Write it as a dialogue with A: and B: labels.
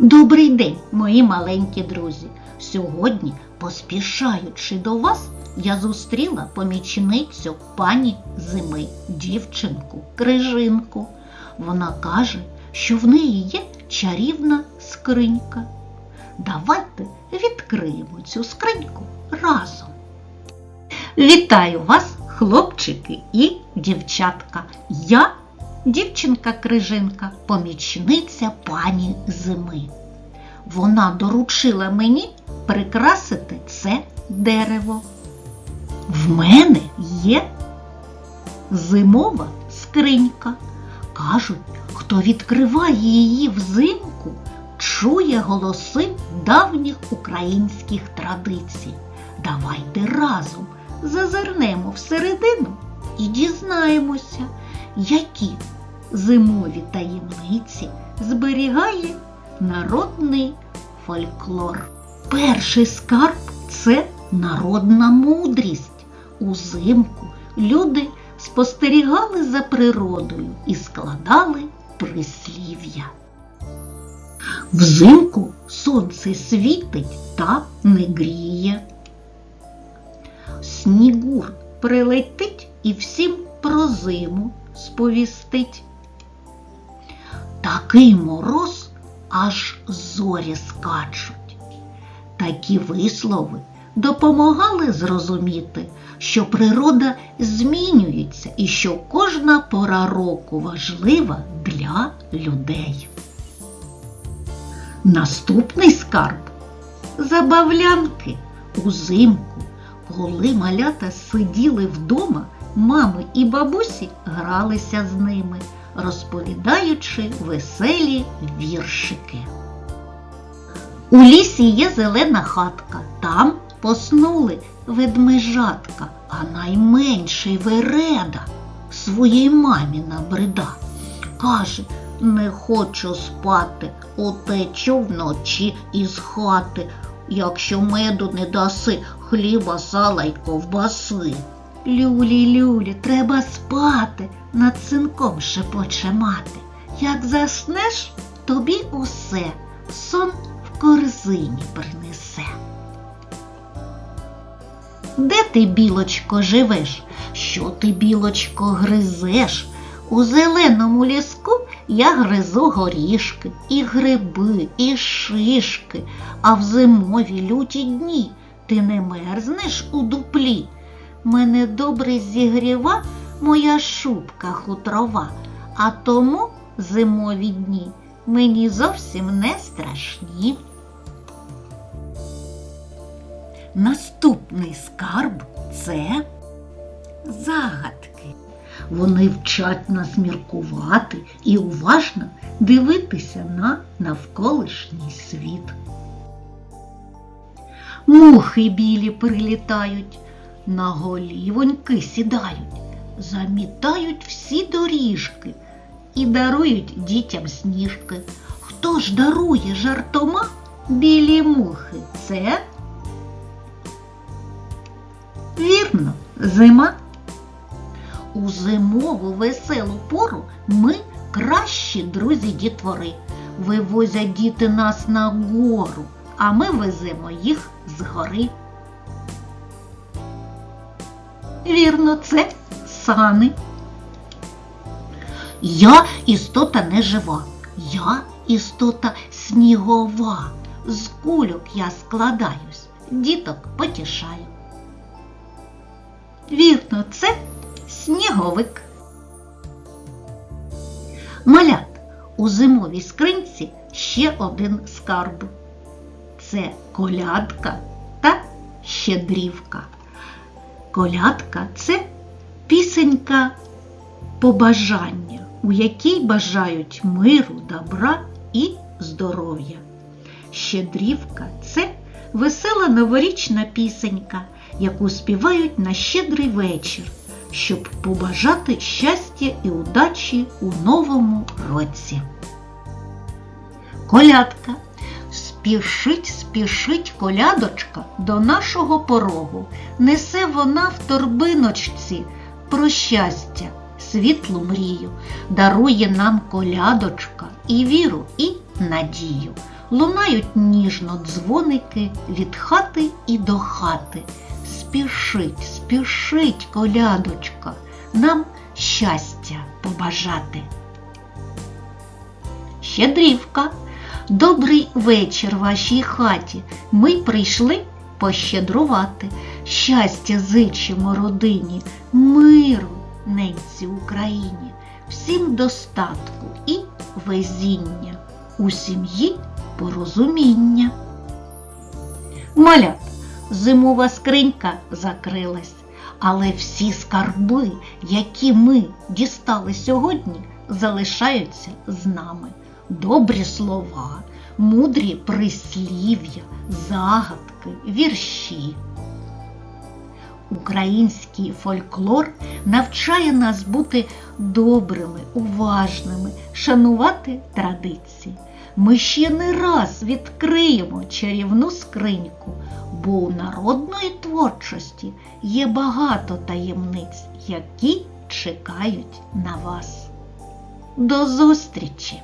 A: Добрий день, мої маленькі друзі. Сьогодні, поспішаючи до вас, я зустріла помічницю пані зими, дівчинку, крижинку. Вона каже, що в неї є чарівна скринька. Давайте відкриємо цю скриньку разом. Вітаю вас, хлопчики і дівчатка. Я дівчинка Крижинка, помічниця пані зими. Вона доручила мені прикрасити це дерево. В мене є зимова скринька. Кажуть, хто відкриває її взимку, чує голоси давніх українських традицій. Давайте разом зазирнемо всередину і дізнаємося, які зимові таємниці зберігає народний фольклор. Перший скарб це народна мудрість. Узимку люди спостерігали за природою і складали прислів'я. Взимку сонце світить та не гріє. Снігур прилетить і всім про зиму сповістить. Такий мороз аж зорі скачуть. Такі вислови допомагали зрозуміти, що природа змінюється і що кожна пора року важлива для людей. Наступний скарб забавлянки узимку, коли малята сиділи вдома, мами і бабусі гралися з ними, розповідаючи веселі віршики. У лісі є зелена хатка, там поснули ведмежатка, а найменший вереда своїй мамі набрида. Каже, не хочу спати, утечу вночі із хати, якщо меду не даси, хліба, сала й ковбаси. Люлі, люлі, треба спати, над синком шепоче мати. Як заснеш, тобі усе сон в корзині принесе. Де ти, білочко, живеш? Що ти, білочко, гризеш? У зеленому ліску я гризу горішки, і гриби, і шишки, а в зимові люті дні ти не мерзнеш у дуплі. Мене добре зігріва моя шубка хутрова, а тому зимові дні мені зовсім не страшні. Наступний скарб це загадки. Вони вчать нас міркувати і уважно дивитися на навколишній світ. Мухи білі прилітають, на голівоньки сідають, замітають всі доріжки і дарують дітям сніжки. Хто ж дарує жартома білі мухи? Це вірно, зима. У зимову веселу пору ми кращі друзі дітвори. Вивозять діти нас на гору, а ми веземо їх з гори. Вірно, це сани. Я істота не жива, я істота снігова. З кульок я складаюсь, діток потішаю. Вірно, це сніговик. Малят у зимовій скринці ще один скарб. Це колядка та щедрівка. Колядка це пісенька побажання, у якій бажають миру, добра і здоров'я. Щедрівка це весела новорічна пісенька, яку співають на щедрий вечір, щоб побажати щастя і удачі у новому році. Колядка. Спішить, спішить колядочка до нашого порогу. Несе вона в торбиночці про щастя, світлу мрію, дарує нам колядочка і віру, і надію. Лунають ніжно дзвоники від хати і до хати. Спішить, спішить, колядочка, нам щастя побажати. Щедрівка, добрий вечір вашій хаті. Ми прийшли пощедрувати. Щастя зичимо родині, миру ненці Україні, всім достатку і везіння, у сім'ї порозуміння. Малят, зимова скринька закрилась, але всі скарби, які ми дістали сьогодні, залишаються з нами. Добрі слова, мудрі прислів'я, загадки, вірші. Український фольклор навчає нас бути добрими, уважними, шанувати традиції. Ми ще не раз відкриємо чарівну скриньку, бо у народної творчості є багато таємниць, які чекають на вас. До зустрічі!